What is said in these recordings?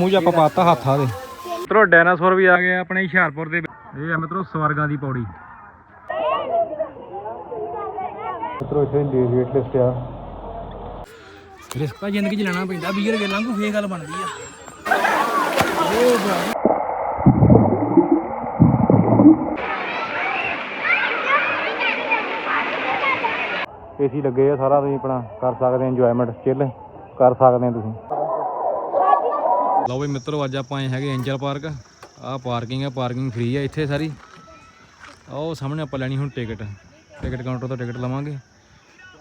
ਮੂੰਹ 'ਚ ਆਪਾਂ ਪਾਤਾ ਹੱਥਾਂ ਦੇ। ਮਿੱਤਰੋ ਡਾਇਨਾਸੌਰ ਵੀ ਆ ਗਏ ਆਪਣੇ ਹੁਸ਼ਿਆਰਪੁਰ ਦੇ। ਇਹ ਆ ਮਿੱਤਰੋ ਸਵਰਗਾਂ ਦੀ ਪੌੜੀ। ਮਿੱਤਰੋ ਇੱਥੇ ਵੇਟ ਲਿਸਟ ਆ। ਰਿਸਕ ਜ਼ਿੰਦਗੀ 'ਚ ਲੈਣਾ ਪੈਂਦਾ ਵੀਰ ਗੇ ਲੰਘੂ ਫੇਰ ਗੱਲ ਬਣਦੀ ਆ। ਏਸੀ ਲੱਗੇ ਆ ਸਾਰਾ ਤੁਸੀਂ ਆਪਣਾ ਕਰ ਸਕਦੇ ਇੰਜੋਇਮੈਂਟ ਚਿੱਲ ਕਰ ਸਕਦੇ ਆ ਤੁਸੀਂ। ਲਓ ਵੀ ਮਿੱਤਰੋ, ਅੱਜ ਆਪਾਂ ਆਏ ਹੈਗੇ ਐਂਜਲ ਪਾਰਕ ਆਹ ਪਾਰਕਿੰਗ ਹੈ ਪਾਰਕਿੰਗ ਫ੍ਰੀ ਹੈ ਇੱਥੇ ਸਾਰੀ। ਆਹ ਉਹ ਸਾਹਮਣੇ ਆਪਾਂ ਲੈਣੀ ਹੁਣ ਟਿਕਟ ਟਿਕਟ ਕਾਊਂਟਰ ਤੋਂ ਟਿਕਟ ਲਵਾਂਗੇ।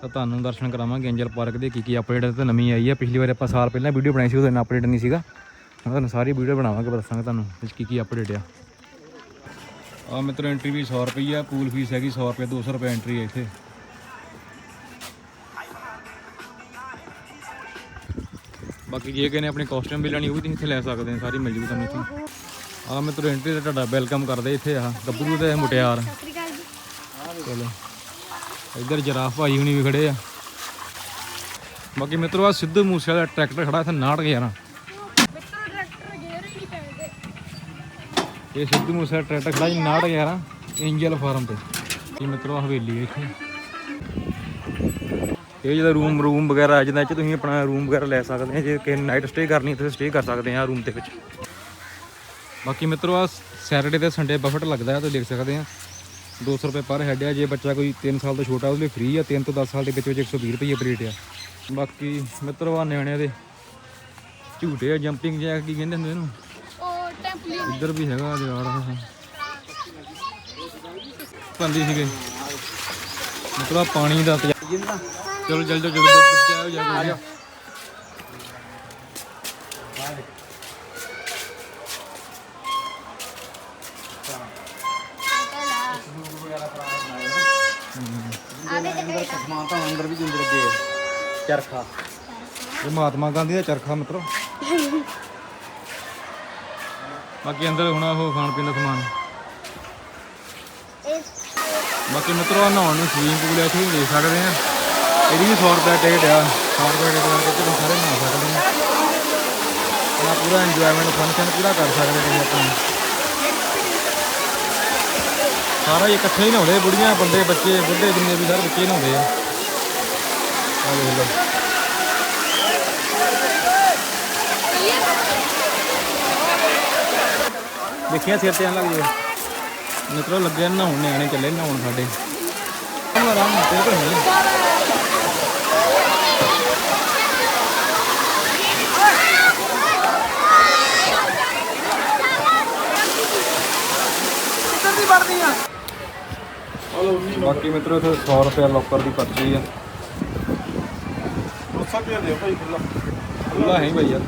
ਤਾਂ ਤੁਹਾਨੂੰ ਦਰਸ਼ਨ ਕਰਾਵਾਂਗੇ ਐਂਜਲ ਪਾਰਕ ਦੇ ਕੀ ਕੀ ਅਪਡੇਟ ਤਾਂ ਨਵੀਂ ਆਈ ਹੈ ਪਿਛਲੀ ਵਾਰ ਆਪਾਂ ਸਾਲ ਪਹਿਲਾਂ ਵੀਡੀਓ ਬਣਾਈ ਸੀ ਉਹਦੇ ਇੰਨਾ ਅਪਡੇਟ ਨਹੀਂ ਸੀਗਾ। ਮੈਂ ਤੁਹਾਨੂੰ ਸਾਰੀ ਵੀਡੀਓ ਬਣਾਵਾਂਗੇ, ਦੱਸਾਂਗੇ ਤੁਹਾਨੂੰ ਵਿੱਚ ਕੀ ਕੀ ਅਪਡੇਟ ਆ। ਆ ਮਿੱਤਰੋ ਐਂਟਰੀ ਵੀ 100 ਰੁਪਏ ਆ ਪੂਲ ਫੀਸ ਹੈਗੀ 100 ਰੁਪਏ 200 ਰੁਪਏ ਐਂਟਰੀ ਹੈ ਇੱਥੇ। ਬਾਕੀ ਜੇ ਕਿਸੇ ਨੇ ਆਪਣੀ ਕਾਸਟਿਊਮ ਵੀ ਲੈਣੀ ਉਹ ਵੀ ਤੁਸੀਂ ਇੱਥੇ ਲੈ ਸਕਦੇ ਆ ਸਾਰੀ ਮਿਲ ਜੂਗੀ ਤੁਹਾਨੂੰ ਇੱਥੇ। ਆ ਮਿੱਤਰੋ ਐਂਟਰੀ ਦਾ ਤੁਹਾਡਾ ਵੈਲਕਮ ਕਰਦੇ ਇੱਥੇ ਆ ਗੱਭਰੂ ਤੇ ਮੁਟਿਆਰ। ਚਲੋ ਇੱਧਰ ਜਰਾਫ ਭਾਈ ਹੁਣੀ ਵੀ ਖੜੇ ਆ। ਬਾਕੀ ਮਿੱਤਰੋ ਆ ਸਿੱਧੂ ਮੂਸੇ ਵਾਲਾ ਟਰੈਕਟਰ ਖੜਾ ਇੱਥੇ 69 11 ਇਹ ਸਿੱਧੂ ਮੂਸੇ ਵਾਲਾ ਟਰੈਕਟਰ ਖੜਾ ਜੀ 69 11 ਐਂਜਲ ਫਾਰਮ ਤੇ। ਇਹ ਮਿੱਤਰੋ ਹਵੇਲੀ ਹੈ ਇੱਥੇ। ਇਹ ਜਿਹੜਾ ਰੂਮ ਰੂਮ ਵਗੈਰਾ ਜਿਹਦੇ ਚ ਤੁਸੀਂ ਆਪਣਾ ਰੂਮ ਵਗੈਰਾ ਲੈ ਸਕਦੇ ਆ ਜੇ ਕਿਸੇ ਨਾਈਟ ਸਟੇ ਕਰਨੀ ਤੇ ਸਟੇ ਕਰ ਸਕਦੇ ਆ ਰੂਮ ਦੇ ਵਿੱਚ। ਬਾਕੀ ਮਿੱਤਰੋ ਆ ਸੈਟਰਡੇ ਤੇ ਸੰਡੇ ਬਫਟ ਲੱਗਦਾ ਹੈ ਤੁਸੀਂ ਦੇਖ ਸਕਦੇ ਆ। 200 ਰੁਪਏ ਪਰ ਹੈਡ ਆ ਜੇ ਬੱਚਾ ਕੋਈ 3 ਸਾਲ ਤੋਂ ਛੋਟਾ ਉਹਦੇ ਲਈ ਫ੍ਰੀ ਆ 3 ਤੋਂ 10 ਸਾਲ ਦੇ ਵਿੱਚ ਵਿੱਚ 120 ਰੁਪਏ ਰੇਟ ਆ। ਬਾਕੀ ਮਿੱਤਰੋ ਆ ਨਿਆਣਿਆਂ ਦੇ ਝੂਟੇ ਆ ਜੰਪਿੰਗ ਜੈਕ ਕੀ ਕਹਿੰਦੇ ਹੁੰਦੇ ਇਹਨੂੰ? ਉਹ ਟੈਂਪਲਿਨ ਇੱਧਰ ਵੀ ਹੈਗਾ ਯਾਰ ਪੰਦੀ ਸੀਗੇ। ਮਤਲਬ ਪਾਣੀ ਦਾ ਤਜਾ- ਚਲੋ ਜਲ ਜਲ ਜਲ ਜਾਓ ਜਾਓ। ਸਮਾਨ ਤਾਂ ਅੰਦਰ ਵੀ ਦਿੰਦੇ ਲੱਗੇ ਆ। ਚਰਖਾ। ਇਹ ਮਹਾਤਮਾ ਗਾਂਧੀ ਦਾ ਚਰਖਾ ਮਿੱਤਰੋ। ਬਾਕੀ ਅੰਦਰ ਹੁਣ ਉਹ ਖਾਣ ਪੀਣ ਦਾ ਸਮਾਨ। ਬਾਕੀ ਮਿੱਤਰੋ ਆਹ ਨਹਾਉਣ ਨੂੰ ਸਵੀਮਿੰਗ ਪੂਲ ਇੱਥੇ ਵੀ ਦੇਖ ਸਕਦੇ ਆ। ਇਹਦੀ ਵੀ 100 ਰੁਪਏ ਟਿਕਟ ਆ 100 ਰੁਪਏ ਟਿਕਟ ਕਰਕੇ ਤੁਸੀਂ ਸਾਰੇ ਨਹਾ ਸਕਦੇ ਆ। ਆਪਣਾ ਪੂਰਾ ਇੰਜੋਇਮੈਂਟ ਫੰਕਸ਼ਨ ਪੂਰਾ ਕਰ ਸਕਦੇ ਤੁਸੀਂ ਆਪਣਾ। ਸਾਰਾ ਇਕੱਠੇ ਹੀ ਨਹਾਉਂਦੇ ਬੁੜੀਆਂ, ਬੰਦੇ, ਬੱਚੇ, ਬੁੱਢੇ, ਜਿੰਨੇ ਵੀ ਸਾਰੇ ਬੱਚੇ ਨਹਾਉਂਦੇ ਆ। ਆ ਦੇਖ ਲਓ। ਦੇਖਿਆ ਸਿਰ ਤੇ ਆਂ ਲੱਗ ਜੇ। ਮਿੱਤਰੋ, ਲੱਗੇ ਨਹਾਉਣ, ਨਿਆਣੇ ਚੱਲੇ ਨਹਾਉਣ ਸਾਡੇ। ਆਰਾਮ ਨਾਲ ਤੇ ਨਹੀਂ ਕਿੱਧਰ ਦੀ ਵੜਦੀ ਆ ਬਾਕੀ ਮਿੱਤਰੋ ਇੱਥੇ 100 ਰੁਪਏ ਲੋਕਰ ਦੀ ਪਰਚੀ ਆ। ਸਭ ਦੇ ਭਾਈ ਖੁੱਲਾ ਖੁੱਲਾ ਹੈ ਭਾਈ ਯਾਰ।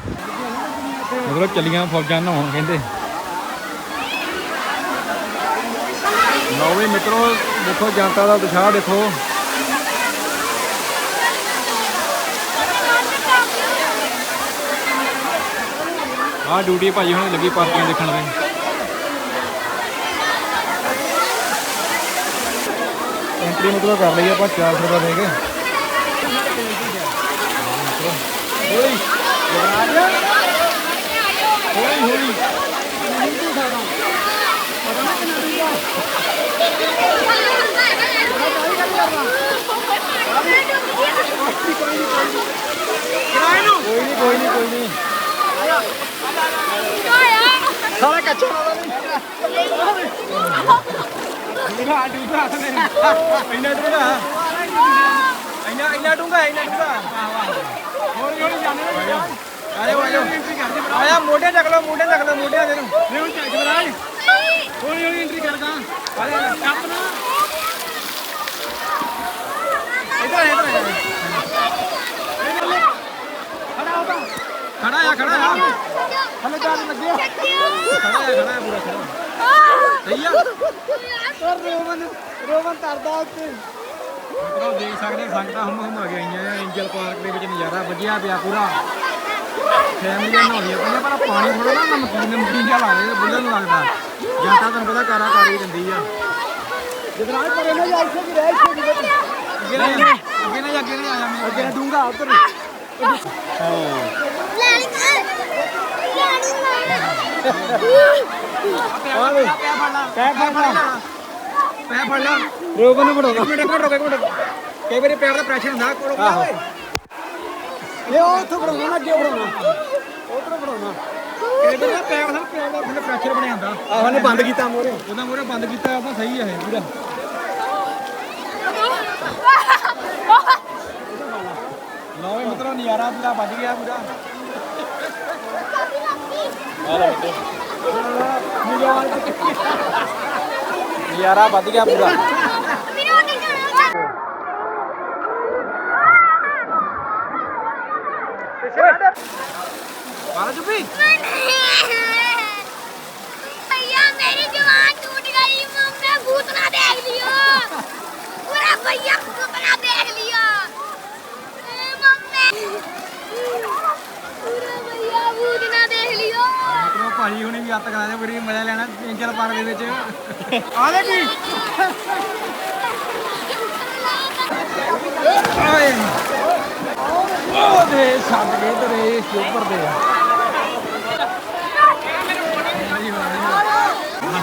ਮਤਲਬ ਚੱਲੀਆਂ ਫੌਜਾਂ ਨਹਾਉਣ ਕਹਿੰਦੇ। ਲਓ ਵੀ ਮਿੱਤਰੋ ਦੇਖੋ ਜਨਤਾ ਦਾ ਉਤਸ਼ਾਹ ਦੇਖੋ। ਆਹ ਡਿਊਟੀ ਭਾਜੀ ਹੁਣ ਲੱਗੀ ਪਾਰਟੀਆਂ ਦੇਖਣ ਦੇ ਐਂਟਰੀ ਮਤਲਬ ਕਰ ਲਈ ਆਪਾਂ 400 ਰੁਪਏ ਦੇ ਕੇ। ਹੋਈ ਹੋਈ ਹੋਈ ਕੋਈ ਨਹੀਂ ਕੋਈ ਨਹੀਂ ਕੋਈ ਨਹੀਂ। ਸਾਰਾ ਕੱਚਾ ਵਾਲਾ ਡੂੰਗਾ ਡੂੰਗਾ ਇੰਨਾ ਡੂੰਗਾ ਇੰਨਾ ਇੰਨਾ ਡੂੰਗਾ ਇੰਨਾ ਡੂੰਗਾ ਹੌਲੀ ਹੌਲੀ ਜਾਣੇ? ਨਾ ਆਜੋ ਆਜੋ ਆਇਆ, ਮੋਢੇ ਚੱਕ ਲਓ, ਮੋਢੇ ਚੱਕ ਲਓ, ਮੋਢੇ ਦੇ ਨੂੰ। ਨਹੀਂ, ਹੁਣ ਚੱਕ ਜਵਰਾਜ ਹੌਲੀ ਹੌਲੀ ਐਂਟਰੀ ਕਰਦਾ? ਆਜਾ ਕੱਪ ਨਾ। ਇਧਰ ਇਧਰ ਖੜਾ ਹੋ ਤਾਂ। ਖੜਾ ਆ ਖੜਾ ਆ। ਹਲੇ ਜਾਣ ਲੱਗਿਆ ਖੜਾ ਆ। ਖੜਾ ਆ ਪੂਰਾ ਖੜਾ ਸਹੀ ਆ। ਔਰ ਰੋਵਨ ਰੋਵਨ ਤਰਦਾ ਉੱਤੇ ਮਿੱਤਰੋ ਦੇਖ ਸਕਦੇ ਹੋ ਸੰਗਤਾਂ ਹਮ ਹਮ ਆ ਗਈਆਂ ਆ। ਐਂਜਲ ਪਾਰਕ ਦੇ ਵਿੱਚ ਨਜ਼ਾਰਾ ਵਧੀਆ ਪਿਆ ਪੂਰਾ। ਫੈਮਲੀਆਂ ਨਹਾਉਂਦੀਆਂ ਪਈਆਂ ਪਰ ਪਾਣੀ ਥੋੜਾ ਨਾ ਨਮਕੀਨ ਨਮਕੀਨ ਜਿਹਾ ਲੱਗਦਾ ਬੁੱਲਣ ਨੂੰ ਲੱਗਦਾ। ਜਾਂ ਤਾਂ ਤੁਹਾਨੂੰ ਪਤਾ ਕਾਰਾ ਕਰ ਹੀ ਦਿੰਦੀ ਆ। ਜਦਰਾਜ ਪਰੇ ਨਾ ਜਾ ਇੱਥੇ ਵੀ ਰਹਿ ਇੱਥੇ ਵੀ ਅੱਗੇ ਨਾ ਜਾ, ਅੱਗੇ ਨਾ ਅੱਗੇ ਨਾ ਜਾ। ਮੈਂ ਅੱਗੇ ਡੂੰਗਾ ਉਧਰ। ਲੈਣੀ ਲੈਣੀ ਆਵੇ ਫੜ ਲਾ ਪੈ ਫੜ ਲਾ ਰੋਕ ਨੂੰ ਫੜੋਗਾ ਇੱਕ ਮਿੰਟ ਇੱਕ ਮਿੰਟ ਰੁਕ ਇੱਕ ਮਿੰਟ ਕਈ ਵਾਰੀ ਪੈਰ ਦਾ ਪ੍ਰੈਸ਼ਰ ਹੁੰਦਾ ਕੋਲ ਓਏ ਇਹ ਉਹ ਉੱਥੋਂ ਫੜਾਉਣਾ ਨਾ ਅੱਗੇ ਫੜਾਉਣਾ ਉਧਰੋਂ ਫੜਾਉਣਾ ਕਈ ਵਾਰੀ ਨਾ ਪੈਰ ਦਾ ਪੈਰ ਦਾ ਥੱਲੇ ਪ੍ਰੈਸ਼ਰ ਬਣਿਆ ਹੁੰਦਾ ਆਹ ਉਹਨੇ ਬੰਦ ਕੀਤਾ ਮੋਰੇ ਉਹਦਾ ਮੋਰੇ ਬੰਦ ਕੀਤਾ ਆਪਾਂ ਸਹੀ ਹੈ ਇਹ ਪੂਰਾ ਲਓ ਇਹ ਮਤਲਬ ਨਜ਼ਾਰਾ ਪੂਰਾ ਵੱਜ ਗਿਆ ਪੂਰਾ। ਯਾਰਾ ਵੱਧ ਗਿਆ ਪੂਰਾ। ਚੁੱਪੀ ਮੇਰੀ ਜਵਾਨ ਟੁੱਟ ਗਈ ਮੰਮਾ ਭੂਤ ਨਾ ਦੇਖ ਲਿਓ। ਪੂਰਾ ਭਈਆ ਭਾਜੀ ਹੁਣੇ ਵੀ ਅੱਤ ਕਰਾ ਦੇ ਬੜੀ ਮਜ਼ਾ ਲੈਣਾ ਐਂਜਲ ਪਾਰਕ ਦੇ ਵਿੱਚ। ਆ ਦੇ ਕੀ? ਆਏ। ਉਹ ਦੇ ਛੱਡ ਗਏ ਤੇਰੇ ਸੁਪਰ ਦੇ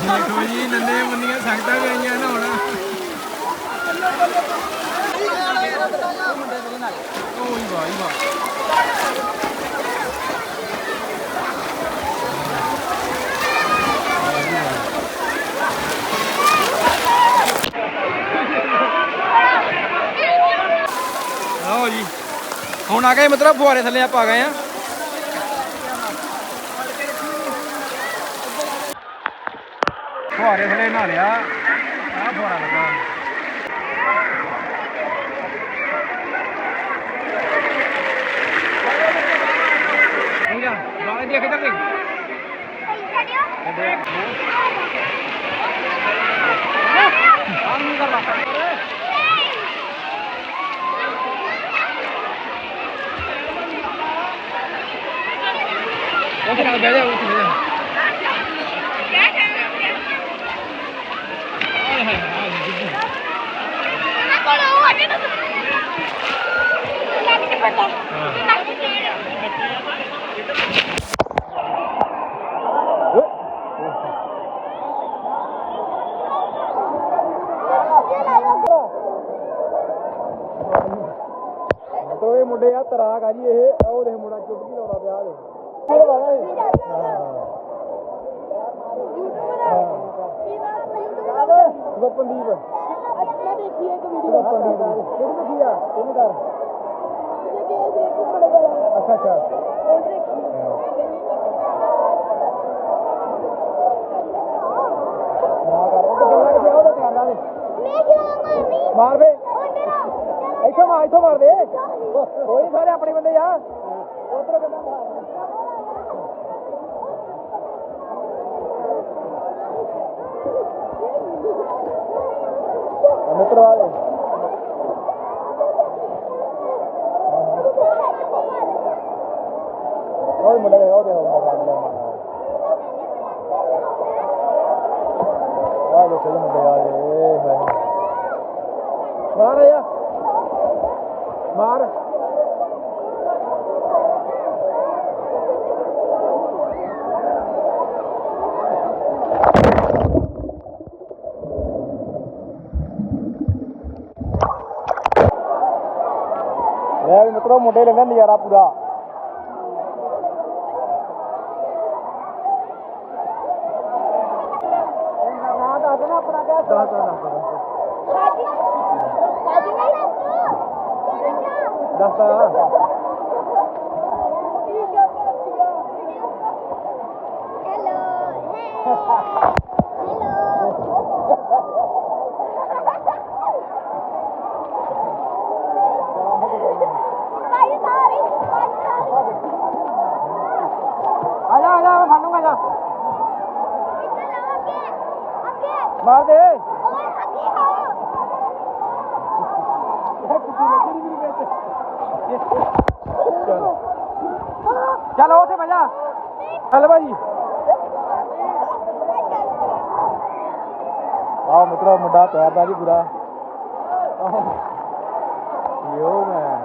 ਦੇਖੋ ਜੀ, ਨੰਨੇ ਮੁੰਨੀਆਂ ਸੰਗਤਾਂ ਵੀ ਆਈਆਂ ਨਾ ਹੁਣ ਓਏ ਵਾਹ ਵਾਹ ਲਓ ਜੀ ਹੁਣ ਆ ਗਏ ਮਤਲਬ ਫੁਹਾਰੇ ਥੱਲੇ ਆਪਾਂ ਆ ਗਏ ਆ ਫੁਹਾਰੇ ਥੱਲੇ ਨਹਾ ਲਿਆ ਆ ਫੁਹਾਰਾ ਲੱਗਾ ਬਾਹਰ ਦੇਖ ਆਹ ਨਹੀਂ ਕਰ ਉੱਥੇ ਨਾਲ ਬਹਿ ਜਾ ਉੱਥੇ ਬਹਿ ਜਾ ਤੋ ਇਹ ਮੁੰਡੇ ਆ ਤਰਾਕ ਆ ਜੀ ਇਹ ਉਹ ਦੇਖ ਮੁੰਡਾ ਚੁੱਟਕੀ ਲਾਉਂਦਾ ਪਿਆ ਦੇ ਗੋਪਨਦੀਪ ਕਿਹੜੀ ਦੇਖੀ ਆ ਕਿਹਨੇ ਕਰ ਧਿਆਨ ਨਾਲ ਮਾਰ ਵੇ ਇੱਥੋਂ ਮਾਰ ਇੱਥੋਂ ਮਾਰ ਦੇ। ਕੋਈ ਸਾਰੇ ਆਪਣੇ ਬੰਦੇ ਆ। ਉਧਰੋਂ ਕਿੰਨਾ ਮਾਰ ਮਿੱਤਰ ਵਾਲੇ ਉਹ ਮੁੰਡਾ ਦੇ ਉਹ ਦੇ ਉਹ ਮੁੰਡਾ ਆ ਲੋ ਕਿਹੜੇ ਮੁੰਡੇ ਆ ਏ ਹਾਏ ਮਾਰ ਆ ਮਾਰ ਲੈ ਵੀ ਮਿੱਤਰੋ ਮੁੰਡੇ ਲੈਂਦੇ ਨਜ਼ਾਰਾ ਪੂਰਾ ਨਾ ਦੱਸ ਨਾ ਆਪਣਾ ਕਿਆ ਦੱਸ ਦੱਸ ਸਾਜੀ ਸਾਜੀ ਨਹੀਂ ਦੱਸ ਦੱਸ ਆ ਜਾ ਆ ਜਾ ਮੈਂ ਫੜ ਲੂੰਗਾ ਜਾ ਮਾਰ ਦੇ ਚਲੋ ਚਲੋ ਉੱਥੇ ਬਜਾ ਚੱਲ ਭਾਜੀ ਆਹ ਮਿੱਤਰੋ ਮੁੰਡਾ ਤੈਰਦਾ ਜੀ ਪੂਰਾ ਯੋ ਮੈਂ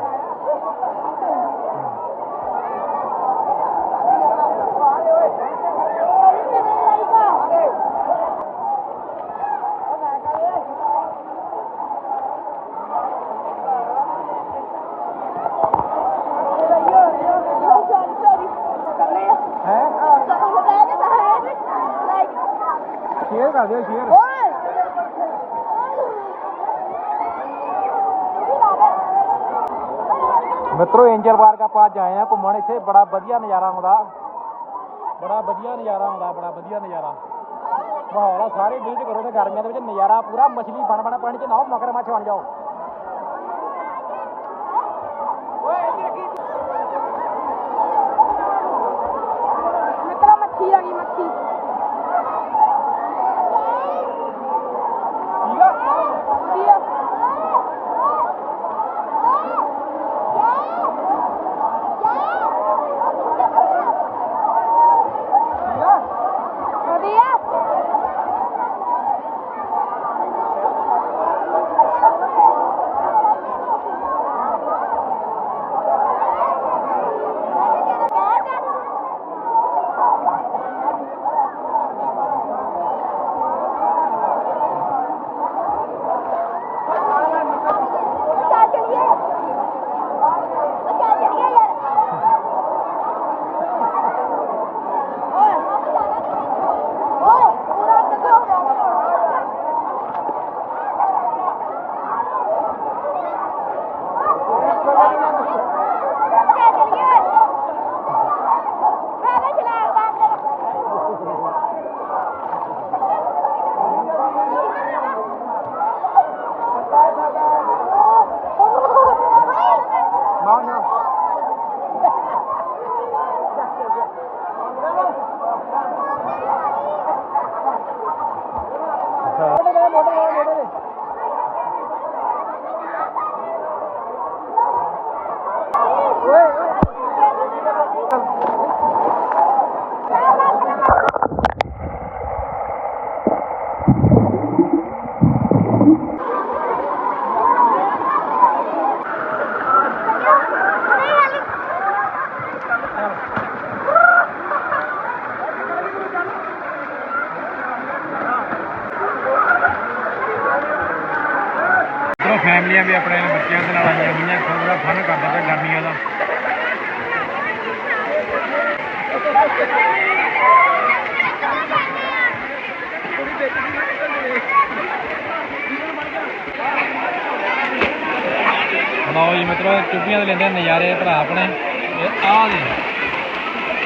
ਕਰ ਦਿਓ ਸ਼ੇਅਰ ਓਏ ਮਿੱਤਰੋ ਐਂਜਲ ਆਪਾਂ ਅੱਜ ਆਏ ਆ ਘੁੰਮਣ ਇੱਥੇ, ਬੜਾ ਵਧੀਆ ਨਜ਼ਾਰਾ ਆਉਂਦਾ। ਬੜਾ ਵਧੀਆ ਨਜ਼ਾਰਾ ਆਉਂਦਾ, ਬੜਾ ਵਧੀਆ ਨਜ਼ਾਰਾ। ਮਾਹੌਲ ਆ, ਸਾਰੇ ਵਿਜ਼ਿਟ ਕਰੋ ਤੇ ਗਰਮੀਆਂ ਦੇ ਵਿੱਚ ਨਜ਼ਾਰਾ ਪੂਰਾ, ਮਛਲੀ ਬਣ ਬਣ ਪਾਣੀ 'ਚ ਨਾਓ ਮਗਰਮੱਛ ਬਣ ਜਾਓ। ਫੈਮਲੀਆਂ ਵੀ ਆਪਣੇ ਬੱਚਿਆਂ ਦੇ ਨਾਲ ਆਈਆਂ ਹੋਈਆਂ ਥੋੜਾ ਫਨ ਕਰਦਾ ਪਏ ਗਰਮੀਆਂ ਦਾ। ਲਓ ਜੀ ਮਿੱਤਰੋ, ਚੁੱਪੀਆਂ ਦੇ ਲੈਂਦੇ ਨਜ਼ਾਰੇ, ਭਰਾ ਆਪਣੇ। ਇਹ ਆਹ ਦੇ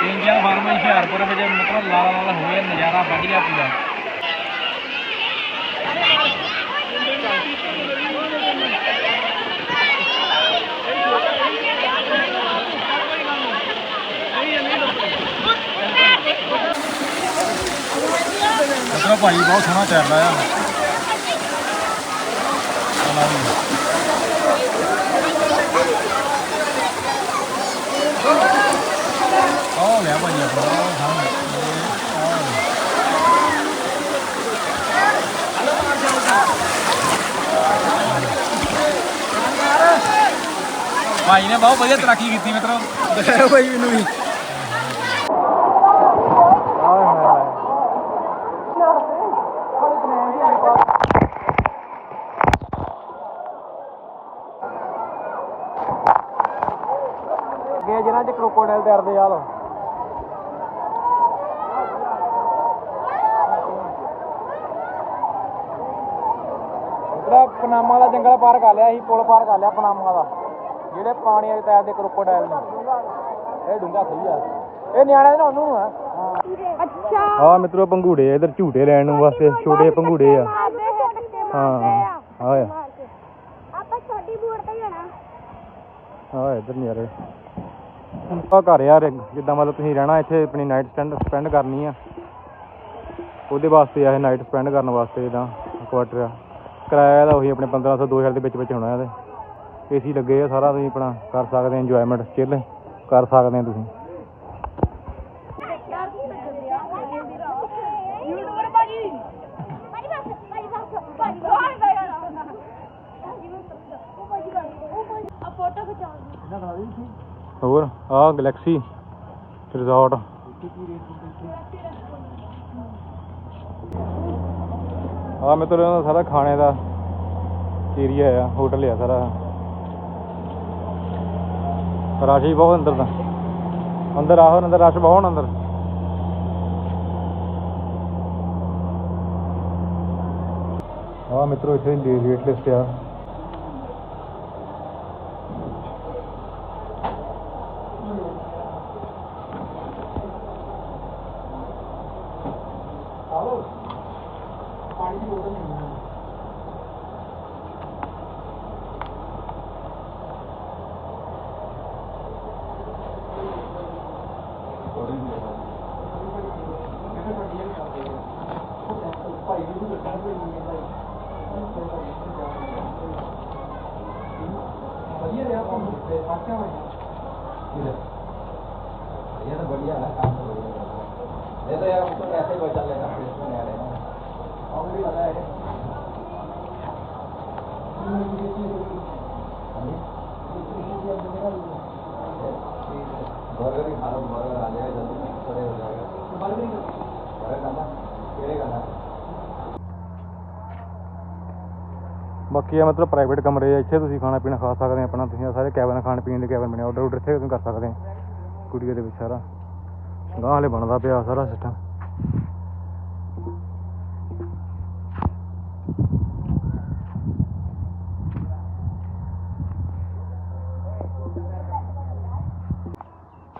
ਇੰਜਨ ਫਾਰਮ ਹੁਸ਼ਿਆਰਪੁਰ ਵਿੱਚ ਮਿੱਤਰੋ ਲਾਲਾ ਲਾਲਾ ਹੋ ਗਿਆ, ਨਜ਼ਾਰਾ ਵਧੀਆ ਪੂਰਾ। ਮਿੱਤਰੋ ਭਾਈ, ਬਹੁਤ ਸੋਹਣਾ ਚੱਲ ਆ। ਲਓ ਜੀ। ਉਹ ਆਪਣਾ ਉਹ ਭਾਈ ਨੇ ਬਹੁਤ ਵਧੀਆ ਤਰਾਕੀ ਕੀਤੀ ਮਿੱਤਰੋ ਦਿਖਾਓ ਭਾਈ ਮੈਨੂੰ ਵੀ। ਅੱਗੇ ਜਿਹਨਾਂ ਚ ਕ੍ਰੋਕੋਡਾਈਲ ਤੈਰਦੇ ਆ ਲੋ ਜਿਹੜਾ ਪਨਾਮਾ ਦਾ ਜੰਗਲ ਪਾਰ ਕਰ ਲਿਆ ਸੀ ਪੁਲ ਪਾਰ ਕਰ ਲਿਆ ਪਨਾਮਾ ਦਾ। ਜਿਹੜੇ ਪਾਣੀ ਤੈਰਦੇ ਕ੍ਰੋਕੋਡਾਈਲ ਨੇ। ਇਹ ਡੂੰਗਾ ਸਹੀ ਆ। ਇਹ ਨਿਆਣਿਆਂ ਦੇ ਨਹਾਉਣ ਨੂੰ ਆ ਅੱਛਾ। ਆ ਮਿੱਤਰੋ ਪੰਗੂੜੇ ਆ ਇਧਰ ਝੂਟੇ ਲੈਣ ਨੂੰ ਵਾਸਤੇ ਛੋਟੇ ਪੰਗੂੜੇ ਆ। ਹਾਂ ਆ ਆ। ਆਪਾਂ ਛੋਟੀ ਬੂਟ ਤੇ ਜਾਣਾ। ਆ ਇਧਰ ਨਹੀਂ ਆ ਰਹੇ ਆ ਘਰ ਯਾਰ, ਜਿੱਦਾਂ ਮਤਲਬ ਤੁਸੀਂ ਰਹਿਣਾ ਇੱਥੇ, ਆਪਣੀ ਨਾਈਟ ਸਟੈਂਡ ਸਪੈਂਡ ਕਰਨੀ ਆ। ਉਹਦੇ ਵਾਸਤੇ ਆ ਇਹ ਨਾਈਟ ਸਪੈਂਡ ਕਰਨ ਵਾਸਤੇ, ਜਿੱਦਾਂ ਕੁਆਟਰ ਆ। ਕਿਰਾਇਆ ਦਾ ਉਹੀ ਆਪਣੇ 1500 2000 ਦੇ ਵਿੱਚ ਵਿੱਚ ਹੋਣਾ ਇਹਦੇ। ਏਸੀ ਲੱਗੇ ਆ ਸਾਰਾ, ਤੁਸੀਂ ਆਪਣਾ ਕਰ ਸਕਦੇ ਇੰਜੋਇਮੈਂਟ ਚਿੱਲ ਕਰ ਸਕਦੇ ਆ ਤੁਸੀਂ ਯੂਟਿਊਬਰ ਭਾਜੀ ਭਾਜੀ ਬਸ ਭਾਜੀ ਬਸ ਭਾਜੀ ਕੌਣ ਦਾ ਯਾਰ ਆ ਫੋਟੋ ਖਿਚਾਉਂਗੀ ਹੋਰ ਆ ਗਲੈਕਸੀ ਰਿਜ਼ੋਰਟ। ਆ ਮਿੱਤਰ ਇਹਨਾਂ ਦਾ ਸਾਰਾ ਖਾਣੇ ਦਾ ਏਰੀਆ ਆ, ਹੋਟਲ ਆ ਸਾਰਾ। ਰਸ਼ ਹੀ ਬਹੁਤ ਅੰਦਰ ਦਾ। ਅੰਦਰ ਆਹੋ, ਅੰਦਰ ਰਸ਼ ਬਹੁਤ ਅੰਦਰ। ਆ ਮਿੱਤਰੋ, ਇੱਥੇ ਰੇਟ ਲਿਸਟ ਆ। ये तो बढ़िया है। काम तो बढ़िया कर रहा है ये तो यार हमको ऐसे ही बचा लेना प्लेसमेंट यार है ऑलरेडी लगा है घर ਬਾਕੀ ਆ ਮਤਲਬ ਪ੍ਰਾਈਵੇਟ ਕਮਰੇ ਆ, ਇੱਥੇ ਤੁਸੀਂ ਖਾਣਾ ਪੀਣਾ ਖਾ ਸਕਦੇ ਆ ਆਪਣਾ, ਤੁਸੀਂ ਸਾਰੇ ਕੈਬਨ ਖਾਣ ਪੀਣ ਦੇ ਕੈਬਨ ਬਣੇ ਆਰਡਰ ਆਰਡਰ ਇੱਥੇ ਤੁਸੀਂ ਕਰ ਸਕਦੇ ਆ। ਕੁੜੀਏ ਦੇ ਵਿੱਚ ਸਾਰਾ। ਗਾਹ ਹਲੇ ਬਣਦਾ ਪਿਆ ਸਾਰਾ ਸਿਸਟਮ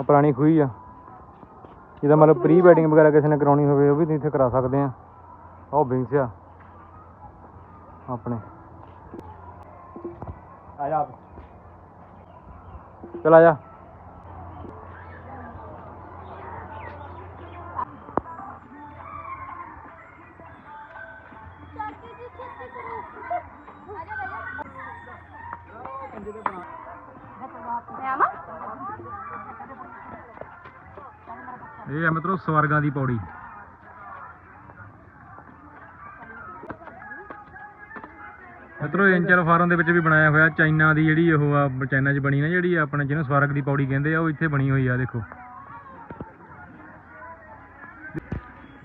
ਪੁਰਾਣੀ ਖੂਹੀ ਆ। ਜਿਹਦਾ ਮਤਲਬ ਪ੍ਰੀ ਵੈਡਿੰਗ ਵਗੈਰਾ ਕਿਸੇ ਨੇ ਕਰਾਉਣੀ ਹੋਵੇ, ਉਹ ਵੀ ਤੁਸੀਂ ਇੱਥੇ ਕਰਾ ਸਕਦੇ ਆ। ਉਹ ਬਿੰਸ ਆ। ਆਪਣੇ। ਆ ਜਾ ਚਲ ਆ ਜਾ। ਇਹ ਹੈ ਮਿੱਤਰੋ ਸਵਰਗਾਂ ਦੀ ਪੌੜੀ। ਮਿੱਤਰੋ ਇੰਚਰ ਫਾਰਮ ਦੇ ਵਿੱਚ ਵੀ ਬਣਾਇਆ ਹੋਇਆ ਚਾਈਨਾ ਦੀ ਜਿਹੜੀ ਉਹ ਆ ਚਾਈਨਾ 'ਚ ਬਣੀ ਨਾ ਜਿਹੜੀ ਆਪਣੇ ਜਿਹਨੂੰ ਸਵਰਗ ਦੀ ਪੌੜੀ ਕਹਿੰਦੇ ਆ ਉਹ ਇੱਥੇ ਬਣੀ ਹੋਈ ਆ ਦੇਖੋ।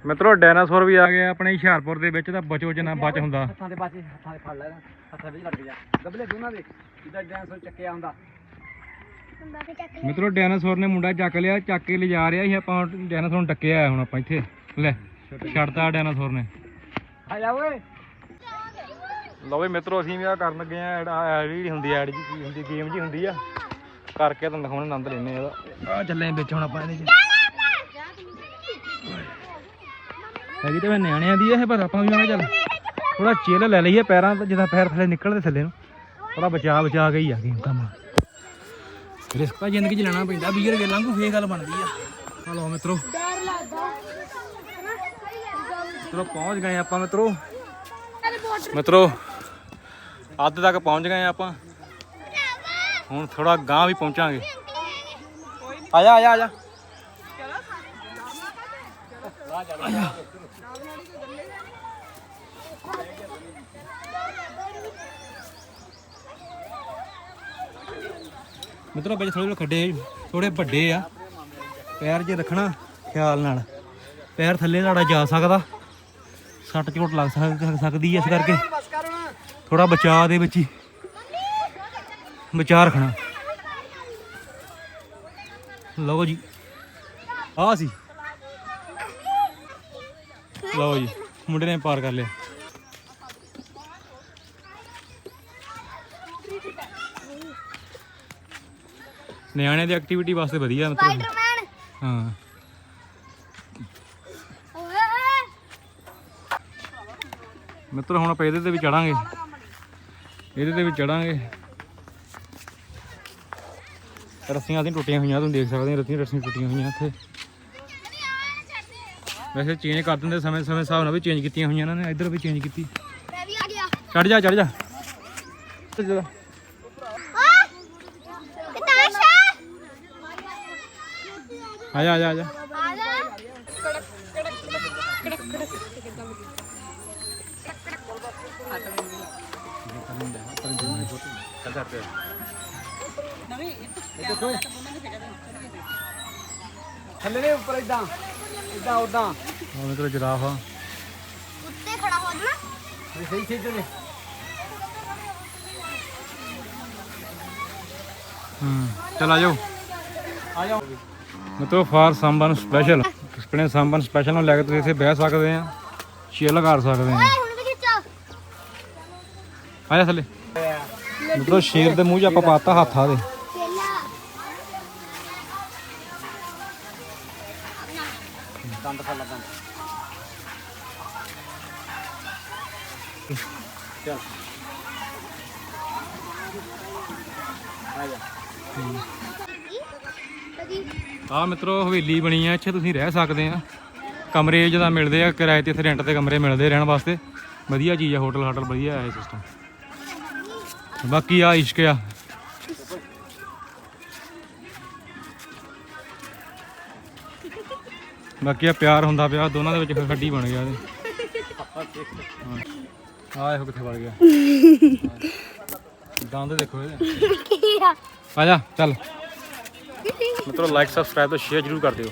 ਮਿੱਤਰੋ ਡਾਇਨਾਸੌਰ ਵੀ ਆ ਗਏ ਆਪਣੇ ਹੁਸ਼ਿਆਰਪੁਰ ਦੇ ਵਿੱਚ ਤਾਂ ਬਚੋ ਜਿੰਨਾ ਬਚ ਹੁੰਦਾ। ਹੱਥਾਂ ਦੇ ਪਾਸੇ ਹੱਥਾਂ ਦੇ ਫੜ ਲੈ ਹੱਥਾਂ ਵਿੱਚ ਲੱਗ ਜਾ ਗਬਲੇ ਦੋਨਾਂ ਦੇ ਜਿੱਦਾਂ ਡੈਂਸ ਚੱਕਿਆ ਹੁੰਦਾ। ਮਿੱਤਰੋ ਡਾਇਨਾਸੌਰ ਨੇ ਮੁੰਡਾ ਚੱਕ ਲਿਆ ਚੱਕ ਕੇ ਲਿਜਾ ਰਿਹਾ ਸੀ ਆਪਾਂ ਡਾਇਨਾਸੌਰ ਨੂੰ ਡੱਕਿਆ ਆ ਹੁਣ ਆਪਾਂ ਇੱਥੇ। ਲੈ ਛੱਡਤਾ ਡਾਇਨਾਸੌਰ ਨੇ। ਆ ਜਾ ਓਏ। ਲਓ ਵੀ ਮਿੱਤਰੋ, ਅਸੀਂ ਵੀ ਆ ਕਰਨ ਲੱਗੇ ਆ ਐਡ ਜਿਹੜੀ ਹੁੰਦੀ ਐਡ ਜੀ ਕੀ ਹੁੰਦੀ, ਗੇਮ ਜੀ ਹੁੰਦੀ ਆ, ਕਰਕੇ ਤੁਹਾਨੂੰ ਦਿਖਾਉਣ ਆਨੰਦ ਲੈਨੇ ਆ ਆ ਚੱਲੇ ਵਿੱਚ ਹੁਣ ਆਪਾਂ ਇਹਦੇ ਚ। ਹੈਗੀ ਤਾਂ ਨਿਆਣਿਆਂ ਦੀ ਇਹ, ਪਰ ਆਪਾਂ ਵੀ ਮੈਂ ਚੱਲ। ਥੋੜਾ ਚਿੱਲ ਲੈ ਲਈਏ ਪੈਰਾਂ ਤੋਂ, ਜਿੱਦਾਂ ਪੈਰ ਥੱਲੇ ਨਿਕਲਦੇ ਥੱਲੇ ਨੂੰ। ਥੋੜਾ ਬਚਾ ਬਚਾ ਕੇ ਹੀ ਆ ਗੇਮ ਕੰਮ ਰਿਸਕ ਤਾਂ ਜ਼ਿੰਦਗੀ 'ਚ ਲੈਣਾ ਪੈਂਦਾ ਵੀਰ ਗੱਲਾਂ ਕੋ ਫੇਰ ਗੱਲ ਬਣਦੀ ਆ। ਆ ਲਓ ਮਿੱਤਰੋ। ਚਲੋ ਪਹੁੰਚ ਗਏ ਆਪਾਂ ਮਿੱਤਰੋ। ਮਿੱਤਰੋ ਅੱਧ ਤੱਕ ਪਹੁੰਚ ਗਏ ਆਪਾਂ। ਹੁਣ ਥੋੜਾ ਗਾਂ ਵੀ ਪਹੁੰਚਾਂਗੇ। ਆ ਜਾ ਆ ਜਾ ਆ ਜਾ। ਮਿੱਤਰੋ ਵਿੱਚ ਥੋੜੇ ਖੱਡੇ ਥੋੜੇ ਵੱਡੇ ਆ। ਪੈਰ ਜੇ ਰੱਖਣਾ, ਖਿਆਲ ਨਾਲ। ਪੈਰ ਥੱਲੇ ਤੁਹਾਡਾ ਜਾ ਸਕਦਾ। ਸੱਟ ਚੋਟ ਲੱਗ ਸਕਦੀ ਐ ਇਸ ਕਰਕੇ। ਥੋੜਾ ਬਚਾਅ ਦੇ ਵਿੱਚ ਹੀ। ਬਚਾਅ ਰੱਖਣਾ। ਲਓ ਜੀ। ਆ ਸੀ। ਲਓ ਜੀ ਮੁੰਡੇ ਨੇ ਪਾਰ ਕਰ ਲਿਆ। ਨਿਆਣੇ ਦੀ ਐਕਟੀਵਿਟੀ ਵਾਸਤੇ ਵਧੀਆ ਮਤਲਬ। ਹਾਂ। ਮਿੱਤਰ ਹੁਣ ਆਪਾਂ ਇਹਦੇ ਤੇ ਵੀ ਚੜਾਂਗੇ। ਇਹਦੇ ਤੇ ਵੀ ਚੜਾਂਗੇ। ਰੱਸੀਆਂ ਅਸੀਂ ਟੁੱਟੀਆਂ ਹੋਈਆਂ, ਤੁਸੀਂ ਦੇਖ ਸਕਦੇ ਹੋ, ਰੱਸੀਆਂ ਰੱਸੀਆਂ ਟੁੱਟੀਆਂ ਹੋਈਆਂ ਇੱਥੇ। ਵੈਸੇ ਚੇਂਜ ਕਰ ਦਿੰਦੇ ਸਮੇਂ ਸਮੇਂ ਹਿਸਾਬ ਨਾਲ ਵੀ ਚੇਂਜ ਕੀਤੀਆਂ ਹੋਈਆਂ ਇਹਨਾਂ ਨੇ, ਇੱਧਰ ਵੀ ਚੇਂਜ ਕੀਤੀ। ਮੈਂ ਵੀ ਆ ਗਿਆ ਚੜ ਜਾ। ਚੜ ਜਾ। ਚੜ ਜਾ, ਆ ਜਾ ਆ ਜਾ। ਥੱਲੇ ਦੇ ਉੱਪਰ ਇਦਾਂ ਇਦਾਂ ਉਦਾਂ ਉਹ ਮਿੱਤਰ ਜਰਾਫ ਆ। ਉੱਤੇ ਖੜਾ ਹੋ ਜਾਣਾ। ਸਹੀ ਸਹੀ ਤੇ ਹੂੰ ਚਲ ਆ ਜਾਓ। ਆ ਜਾਓ। ਮਿੱਤਰੋ ਫਾਰ ਸਾਂਬਨ ਸਪੈਸ਼ਲ ਆਪਣੇ ਸਾਂਬਨ ਸਪੈਸ਼ਲ ਨੂੰ ਲੈ ਕੇ ਤੁਸੀਂ ਇੱਥੇ ਬਹਿ ਸਕਦੇ ਆ ਚਿੱਲ ਕਰ ਸਕਦੇ ਆ। ਓਏ ਹੁਣ ਵੀ ਖਿੱਚੋ। ਆ ਜਾ ਥੱਲੇ। ਮਿੱਤਰੋ, ਸ਼ੇਰ ਦੇ ਮੂੰਹ 'ਚ ਆਪਾਂ ਪਾਤਾ ਹੱਥ ਆ ਦੇ। ਕੇਲਾ ਦੰਦ ਫੜ ਲਾ ਦੰਦ ਆ ਜਾ ਆ ਮਿੱਤਰੋ, ਹਵੇਲੀ ਬਣੀ ਆ, ਇੱਥੇ ਤੁਸੀਂ ਰਹਿ ਸਕਦੇ ਆ। ਕਮਰੇ ਜਿਹਦਾ ਮਿਲਦੇ ਆ, ਕਿਰਾਏ ਤੇ ਇੱਥੇ ਰੈਂਟ ਤੇ ਕਮਰੇ ਮਿਲਦੇ ਰਹਿਣ ਵਾਸਤੇ। ਵਧੀਆ ਚੀਜ਼ ਆ ਹੋਟਲ ਹਾਟਲ ਵਧੀਆ ਹੈ ਇਹ ਸਿਸਟਮ ਬਾਕੀ ਆ ਇਸ਼ਕ ਆ। ਬਾਕੀ ਆ ਪਿਆਰ ਹੁੰਦਾ ਪਿਆ, ਦੋਨਾਂ ਦੇ ਵਿੱਚ ਫਿਰ ਖੱਡੀ ਬਣ ਗਿਆ ਇਹਦੇ। ਆ ਇਹੋ ਕਿੱਥੇ ਵੜ ਗਿਆ। ਦੰਦ ਦੇਖੋ ਇਹਦੇ। ਆ ਆ ਜਾ, ਚੱਲ। ਮਿੱਤਰੋ ਲਾਈਕ ਸਬਸਕ੍ਰਾਈਬ ਤੇ ਸ਼ੇਅਰ ਜ਼ਰੂਰ ਕਰ ਦਿਓ।